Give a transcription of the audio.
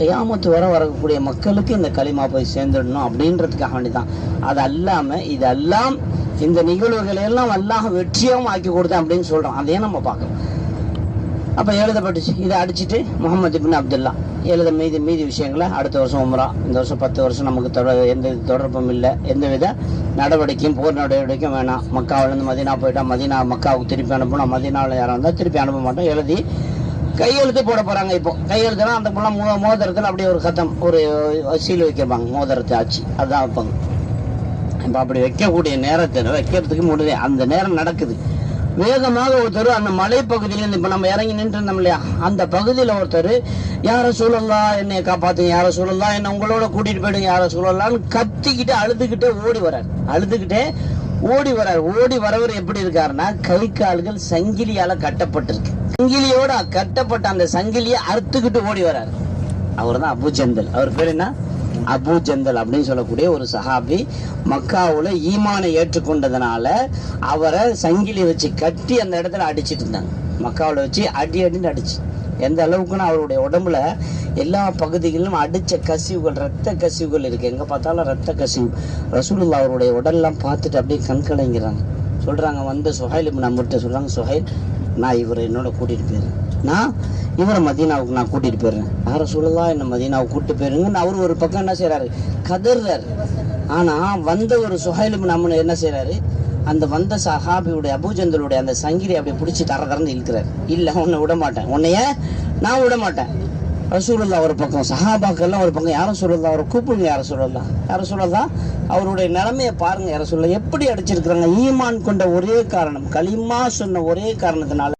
கையாமத்து வர வரக்கூடிய மக்களுக்கு இந்த களிமா போய் சேர்ந்துடணும் அப்படின்றதுக்காக வேண்டி தான் அது அல்லாம இதெல்லாம் இந்த நிகழ்வுகளை எல்லாம் அல்லாஹ் வெற்றியாகவும் ஆக்கி கொடுத்தேன் அப்படின்னு சொல்றோம் அதையே நம்ம பார்க்கணும். அப்ப எழுதப்பட்டுச்சு. இதை அடிச்சிட்டு முகமது பின் அப்துல்லா. எழுத மீதி மீதி விஷயங்களை அடுத்த வருஷம் உம்ரா. இந்த வருஷம் பத்து வருஷம் நமக்கு தொடர் எந்த தொடர்பும் இல்லை. எந்த வித நடவடிக்கையும் போர் நடவடிக்கையும் வேணாம். மக்காவிலேருந்து மதினா போயிட்டா மதினா மக்காவுக்கு திருப்பி அனுப்பணும் மதினாவில் யாராக இருந்தால் திருப்பி அனுப்ப மாட்டோம். எழுதி கையெழுத்து போட போறாங்க இப்போ. கையெழுத்துனா அந்த புள்ள மோ மோதிரத்தில் அப்படியே ஒரு கத்தம் ஒரு சீல் வைக்கப்பாங்க மோதிரத்தை ஆச்சு அதுதான் வைப்பாங்க. இப்போ அப்படி வைக்கக்கூடிய நேரத்தில் வைக்கிறதுக்கு முடியல. அந்த நேரம் நடக்குது. வேகமாக ஒருத்தர் அந்த மலைப்பகுதியிலேருந்து இப்போ நம்ம இறங்கி நின்றுருந்தோம் இல்லையா? அந்த பகுதியில் ஒருத்தர் யாரை சூழலாம் என்னை காப்பாற்றுங்க யாரை சூழலாம் என்ன உங்களோட கூட்டிகிட்டு போயிடுங்க. யாரை சூழலான்னு கத்திக்கிட்டு அழுதுகிட்டே ஓடி வரார் அழுதுகிட்டே ஓடி வரார் ஓடி வரவர் எப்படி இருக்காருன்னா கை கால்கள் சங்கிலியால் கட்டப்பட்டிருக்கு. சங்கிலியோட கட்டப்பட்ட அந்த சங்கிலியை அறுத்துக்கிட்டு ஓடி வரார் அவர் தான் அபு ஜந்தல். அவர் பேர் என்ன? அபு ஜந்தல் அப்படின்னு சொல்லக்கூடிய ஒரு சஹாபி மக்காவுல ஈமானை ஏற்றுக்கொண்டதுனால அவரை சங்கிலி வச்சு கட்டி அந்த இடத்துல அடிச்சிட்டு இருந்தாங்க. மக்காவுல வச்சு அடி அடின்னு அடிச்சு. எந்த அளவுக்குன்னா அவருடைய உடம்புல எல்லா பகுதிகளிலும் அடித்த கசிவுகள் ரத்த கசிவுகள் இருக்குது எங்கே பார்த்தாலும் ரத்த கசிவு. ரசூலுல்லா அவருடைய உடல்லாம் பார்த்துட்டு அப்படியே கண்கலைங்கிறாங்க. சொல்கிறாங்க வந்து சுஹைல் இப்போ நம்மகிட்ட சொல்கிறாங்க சுஹைல் நான் இவரை என்னோட கூட்டிகிட்டு போயிடுறேன். நான் இவரை மதீனாவுக்கு நான் கூட்டிகிட்டு போயிடுறேன். யார சொல்லலாம் என்னை மதீனாவுக்கு கூப்பிட்டு போயிருங்கன்னு அவர் ஒரு பக்கம் என்ன செய்கிறாரு கதறாரு. ஆனால் வந்த ஒரு சுஹைலும் நம்ம என்ன செய்கிறாரு அந்த வந்த சஹாபியுடைய அபூஜந்தலுடைய அந்த சங்கிலி அப்படியே பிடிச்சி தர தரந்து இழுக்கிறார். இல்லை உன்னை விட மாட்டேன். உன்னைய நான் விட மாட்டேன். ரசூலுல்லா ஒரு பக்கம் சஹாபாக்கெல்லாம் ஒரு பக்கம் யாரும் சொல்லலாம் அவரை கூப்பிடுங்க யாரை சொல்லலாம் யாரை சொல்லலாம் அவருடைய நிலைமையை பாருங்க யார சொல்ல எப்படி அடிச்சிருக்கிறாங்க? ஈமான் கொண்ட ஒரே காரணம் களிமா சொன்ன ஒரே காரணத்தினால